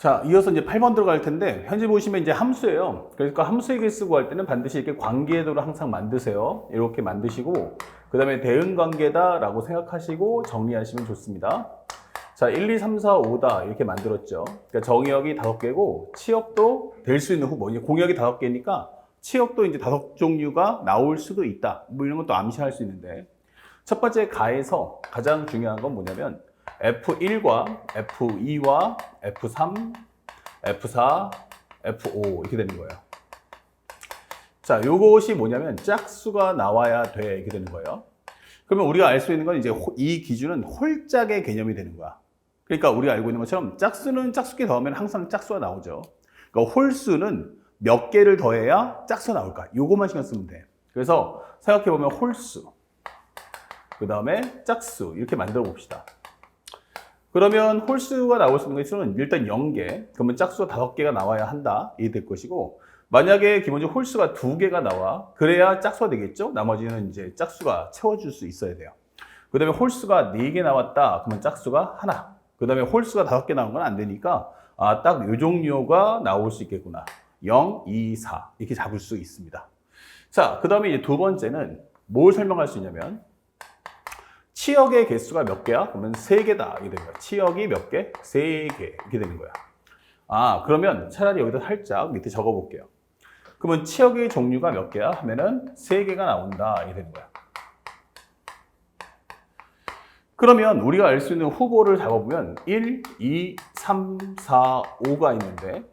자, 이어서 이제 8번 들어갈 텐데, 현재 보시면 이제 함수예요. 그러니까 함수의 개수 구할 때는 반드시 이렇게 관계도를 항상 만드세요. 이렇게 만드시고, 그 다음에 대응 관계다라고 생각하시고 정리하시면 좋습니다. 자, 1, 2, 3, 4, 5다. 이렇게 만들었죠. 그러니까 정의역이 5개고, 치역도 될 수 있는 후보. 이제 공역이 5개니까, 치역도 이제 5종류가 나올 수도 있다. 뭐 이런 것도 암시할 수 있는데, 첫 번째 가에서 가장 중요한 건 뭐냐면, F1과 F2와 F3, F4, F5 이렇게 되는 거예요. 자, 요것이 뭐냐면 짝수가 나와야 돼 이렇게 되는 거예요. 그러면 우리가 알 수 있는 건 이제 호- 이 기준은 홀짝의 개념이 되는 거야. 그러니까 우리가 알고 있는 것처럼 짝수는 짝수끼리 더하면 항상 짝수가 나오죠. 그러니까 홀수는 몇 개를 더해야 짝수가 나올까? 요것만 신경 쓰면 돼. 그래서 생각해 보면 홀수, 그 다음에 짝수 이렇게 만들어 봅시다. 그러면 홀수가 나올 수 있는 것은 일단 0개, 그러면 짝수가 5개가 나와야 한다. 이게 될 것이고, 만약에 기본적으로 홀수가 2개가 나와, 그래야 짝수가 되겠죠? 나머지는 이제 짝수가 채워줄 수 있어야 돼요. 그 다음에 홀수가 4개 나왔다. 그러면 짝수가 하나. 그 다음에 홀수가 5개 나온 건 안 되니까, 아, 딱 요 종류가 나올 수 있겠구나. 0, 2, 4. 이렇게 잡을 수 있습니다. 자, 그 다음에 이제 두 번째는 뭘 설명할 수 있냐면, 치역의 개수가 몇 개야? 그러면 세 개다. 이게 되는 거야. 치역이 몇 개? 세 개. 이렇게 되는 거야. 아, 그러면 차라리 여기다 살짝 밑에 적어 볼게요. 그러면 치역의 종류가 몇 개야? 하면은 세 개가 나온다. 이게 되는 거야. 그러면 우리가 알 수 있는 후보를 잡아보면 1, 2, 3, 4, 5가 있는데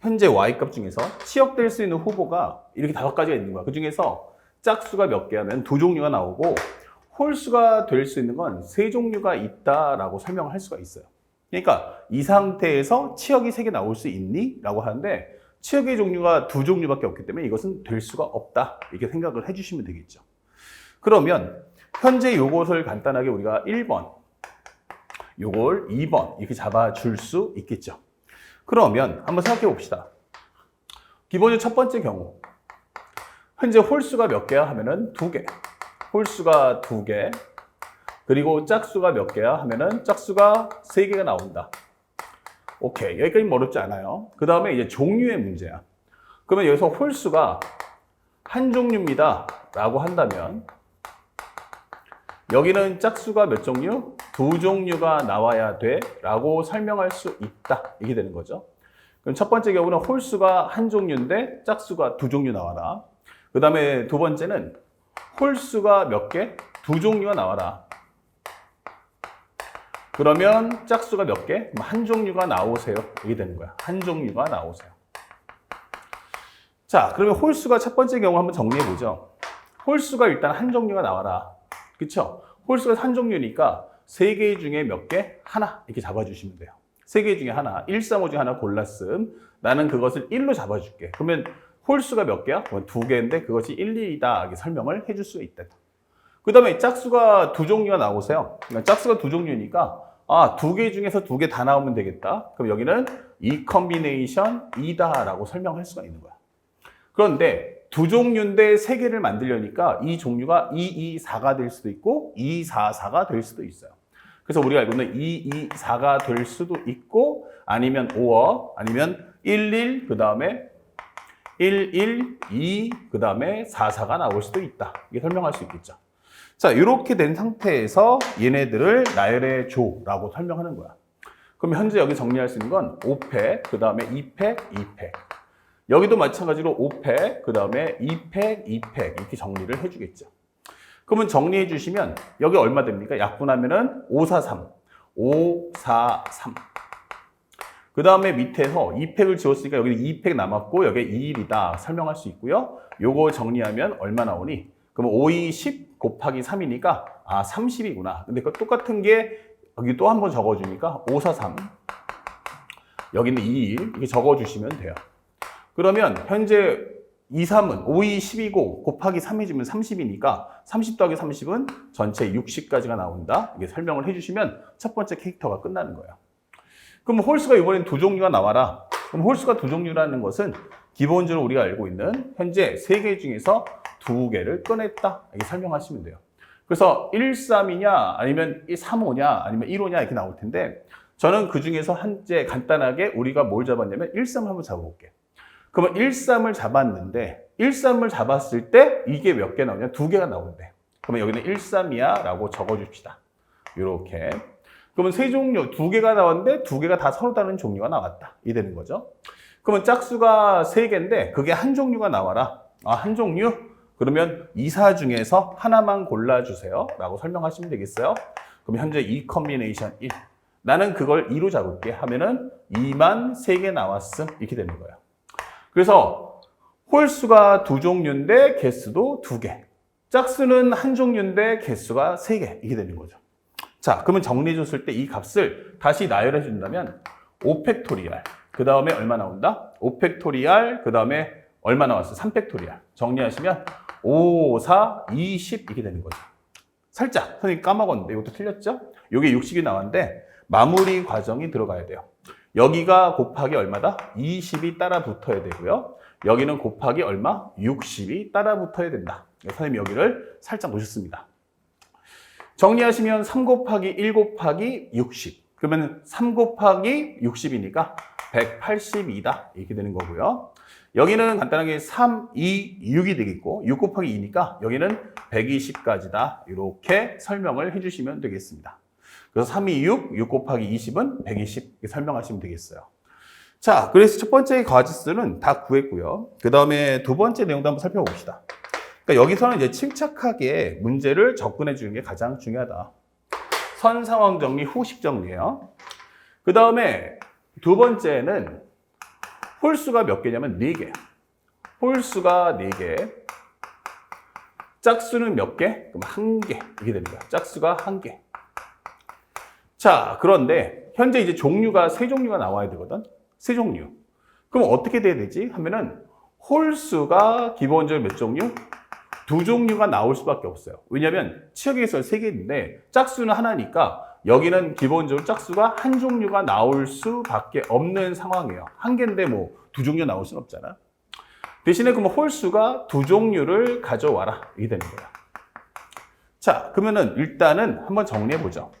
현재 Y값 중에서 치역될 수 있는 후보가 이렇게 다섯 가지가 있는 거야. 그 중에서 짝수가 몇 개 하면 두 종류가 나오고 홀수가 될 수 있는 건 세 종류가 있다라고 설명을 할 수가 있어요. 그러니까 이 상태에서 치역이 세 개 나올 수 있니? 라고 하는데 치역의 종류가 두 종류밖에 없기 때문에 이것은 될 수가 없다. 이렇게 생각을 해주시면 되겠죠. 그러면 현재 요것을 간단하게 우리가 1번, 요걸 2번 이렇게 잡아줄 수 있겠죠. 그러면 한번 생각해 봅시다. 기본적으로 첫 번째 경우 현재 홀수가 몇 개야 하면은 두 개. 홀수가 두 개. 그리고 짝수가 몇 개야 하면은 짝수가 세 개가 나온다. 오케이. 여기까지 어렵지 않아요. 그 다음에 이제 종류의 문제야. 그러면 여기서 홀수가 한 종류입니다. 라고 한다면 여기는 짝수가 몇 종류? 두 종류가 나와야 돼. 라고 설명할 수 있다. 이게 되는 거죠. 그럼 첫 번째 경우는 홀수가 한 종류인데 짝수가 두 종류 나와라. 그 다음에 두 번째는 홀수가 몇 개? 두 종류가 나와라. 그러면 짝수가 몇 개? 한 종류가 나오세요. 이게 되는 거야. 한 종류가 나오세요. 자, 그러면 홀수가 첫 번째 경우 한번 정리해 보죠. 홀수가 일단 한 종류가 나와라. 그쵸? 홀수가 한 종류니까 세 개 중에 몇 개? 하나. 이렇게 잡아주시면 돼요. 세 개 중에 하나. 1, 3, 5 중에 하나 골랐음. 나는 그것을 1로 잡아줄게. 그러면 홀수가 몇 개야? 그건 두 개인데 그것이 1, 2이다. 이렇게 설명을 해줄 수 있다. 그 다음에 짝수가 두 종류가 나오세요. 그러니까 짝수가 두 종류니까 아, 두 개 중에서 두 개 다 나오면 되겠다. 그럼 여기는 이 컨비네이션 이다라고 설명할 수가 있는 거야. 그런데 두 종류인데 세 개를 만들려니까 이 종류가 2, 2, 4가 될 수도 있고 2, 4, 4가 될 수도 있어요. 그래서 우리가 알고 있는 2, 2, 4가 될 수도 있고 아니면 5어 아니면 1, 1, 그 다음에 1, 1, 2, 그 다음에 4, 4가 나올 수도 있다. 이게 설명할 수 있겠죠. 자, 이렇게 된 상태에서 얘네들을 나열해 줘라고 설명하는 거야. 그럼 현재 여기 정리할 수 있는 건 5팩, 그 다음에 2팩, 2팩. 여기도 마찬가지로 5팩, 그 다음에 2팩, 2팩 이렇게 정리를 해주겠죠. 그러면 정리해 주시면 여기 얼마 됩니까? 약분하면은 5, 4, 3. 5, 4, 3. 그 다음에 밑에서 2팩을 지웠으니까 여기 2팩 남았고 여기 2일이다 설명할 수 있고요. 요거 정리하면 얼마 나오니? 그러면 5, 2, 10 곱하기 3이니까 아 30이구나. 근데 그 똑같은 게 여기 또 한 번 적어주니까 5, 4, 3. 여기는 2, 1 이렇게 적어주시면 돼요. 그러면 현재 2, 3은 5, 2, 10이고 곱하기 3 해주면 30이니까 30 더하기 30은 전체 60까지가 나온다. 이게 설명을 해주시면 첫 번째 캐릭터가 끝나는 거예요. 그럼 홀수가 이번엔 두 종류가 나와라. 그럼 홀수가 두 종류라는 것은 기본적으로 우리가 알고 있는 현재 세 개 중에서 두 개를 꺼냈다. 이렇게 설명하시면 돼요. 그래서 1, 3이냐, 아니면 3, 5냐, 아니면 1, 5냐 이렇게 나올 텐데 저는 그 중에서 한제 간단하게 우리가 뭘 잡았냐면 13을 한번 잡아볼게요. 그러면 13을 잡았는데 13을 잡았을 때 이게 몇 개 나오냐? 두 개가 나오는데. 그러면 여기는 13이야 라고 적어줍시다. 이렇게. 그러면 세 종류, 두 개가 나왔는데 두 개가 다 서로 다른 종류가 나왔다. 이 되는 거죠. 그러면 짝수가 세 개인데 그게 한 종류가 나와라. 아, 한 종류? 그러면 이사 중에서 하나만 골라주세요. 라고 설명하시면 되겠어요. 그럼 현재 이 컨비네이션 1. 나는 그걸 2로 잡을게 하면은 2만 3개 나왔음. 이렇게 되는 거예요. 그래서 홀수가 두 종류인데 개수도 두 개. 짝수는 한 종류인데 개수가 세 개. 이게 되는 거죠. 자, 그러면 정리해 줬을 때 이 값을 다시 나열해 준다면 5팩토리알. 그 다음에 얼마 나온다? 5팩토리알. 그 다음에 얼마 나왔어? 3팩토리알. 정리하시면 5, 4, 20 이렇게 되는 거죠. 살짝 선생님 까먹었는데 이것도 틀렸죠? 이게 60이 나왔는데 마무리 과정이 들어가야 돼요. 여기가 곱하기 얼마다? 20이 따라 붙어야 되고요. 여기는 곱하기 얼마? 60이 따라 붙어야 된다. 선생님 여기를 살짝 놓으셨습니다. 정리하시면 3 곱하기 1 곱하기 60. 그러면 3 곱하기 60이니까 182다. 이렇게 되는 거고요. 여기는 간단하게 3, 2, 6이 되겠고 6 곱하기 2니까 여기는 120까지다. 이렇게 설명을 해주시면 되겠습니다. 그래서 3, 2, 6, 6 곱하기 20은 120 이렇게 설명하시면 되겠어요. 자, 그래서 첫 번째 과지수는 다 구했고요. 그 다음에 두 번째 내용도 한번 살펴봅시다. 그러니까 여기서는 이제 침착하게 문제를 접근해 주는 게 가장 중요하다. 선 상황 정리, 후식 정리예요. 그 다음에 두 번째는 홀수가 몇 개냐면 네 개. 홀수가 네 개. 짝수는 몇 개? 그럼 한 개. 이게 되는 거야. 짝수가 한 개. 자, 그런데 현재 이제 종류가 세 종류가 나와야 되거든. 세 종류. 그럼 어떻게 돼야 되지? 하면은 홀수가 기본적으로 몇 종류? 두 종류가 나올 수밖에 없어요. 왜냐하면 치역에서 세 개인데 짝수는 하나니까 여기는 기본적으로 짝수가 한 종류가 나올 수밖에 없는 상황이에요. 한 개인데 뭐 두 종류 나올 수는 없잖아. 대신에 그러면 홀수가 두 종류를 가져와라. 이게 되는 거야. 자, 그러면은 일단은 한번 정리해 보죠.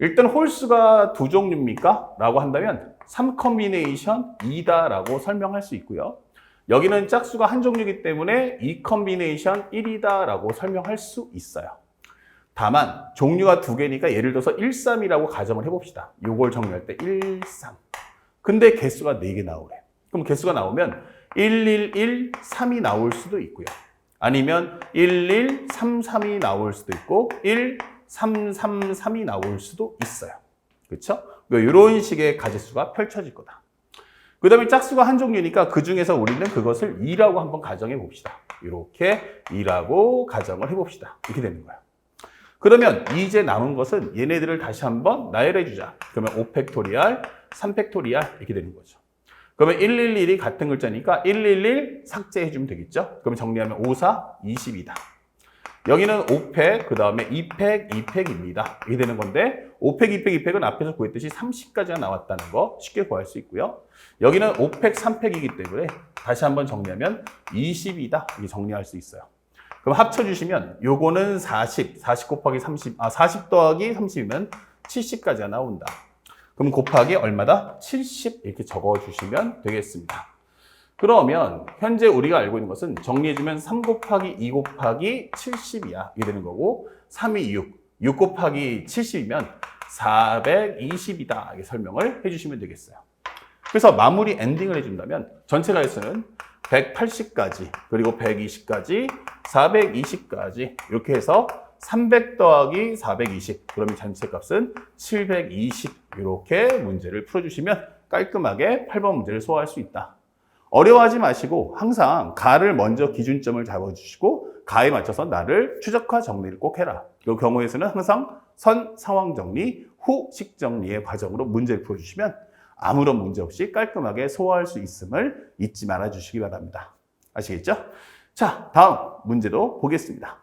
일단 홀수가 두 종류입니까? 라고 한다면 3 컨비네이션 2다라고 설명할 수 있고요. 여기는 짝수가 한 종류이기 때문에 2컨비네이션 1이다라고 설명할 수 있어요. 다만 종류가 두 개니까 예를 들어서 1, 3이라고 가정을 해봅시다. 이걸 정리할 때 1, 3. 근데 개수가 4개 나오래. 그럼 개수가 나오면 1, 1, 1, 3이 나올 수도 있고요. 아니면 1, 1, 3, 3이 나올 수도 있고 1, 3, 3, 3이 나올 수도 있어요. 그렇죠? 이런 식의 가지수가 펼쳐질 거다. 그 다음에 짝수가 한 종류니까 그 중에서 우리는 그것을 2라고 한번 가정해 봅시다. 이렇게 2라고 가정을 해 봅시다. 이렇게 되는 거야. 그러면 이제 남은 것은 얘네들을 다시 한번 나열해 주자. 그러면 5팩토리알, 3팩토리알 이렇게 되는 거죠. 그러면 111이 같은 글자니까 111 삭제해 주면 되겠죠? 그러면 정리하면 5, 4, 20이다. 여기는 5팩, 그 다음에 2팩, 2팩입니다. 이게 되는 건데 5팩, 2팩, 2팩은 앞에서 구했듯이 30까지가 나왔다는 거 쉽게 구할 수 있고요. 여기는 5팩, 3팩이기 때문에 다시 한번 정리하면 20이다. 이게 정리할 수 있어요. 그럼 합쳐주시면 요거는 40, 40 곱하기 30, 아, 40 더하기 30이면 70까지가 나온다. 그럼 곱하기 얼마다? 70 이렇게 적어주시면 되겠습니다. 그러면 현재 우리가 알고 있는 것은 정리해주면 3 곱하기 2 곱하기 70이야. 이게 되는 거고 3이 6, 6 곱하기 70이면 420이다. 이렇게 설명을 해주시면 되겠어요. 그래서 마무리 엔딩을 해준다면 전체 가에서는 180까지 그리고 120까지 420까지 이렇게 해서 300 더하기 420 그러면 전체 값은 720 이렇게 문제를 풀어주시면 깔끔하게 8번 문제를 소화할 수 있다. 어려워하지 마시고 항상 가를 먼저 기준점을 잡아주시고 가에 맞춰서 나를 최적화 정리를 꼭 해라. 이 경우에서는 항상 선 상황 정리, 후 식 정리의 과정으로 문제를 풀어주시면 아무런 문제 없이 깔끔하게 소화할 수 있음을 잊지 말아 주시기 바랍니다. 아시겠죠? 자, 다음 문제도 보겠습니다.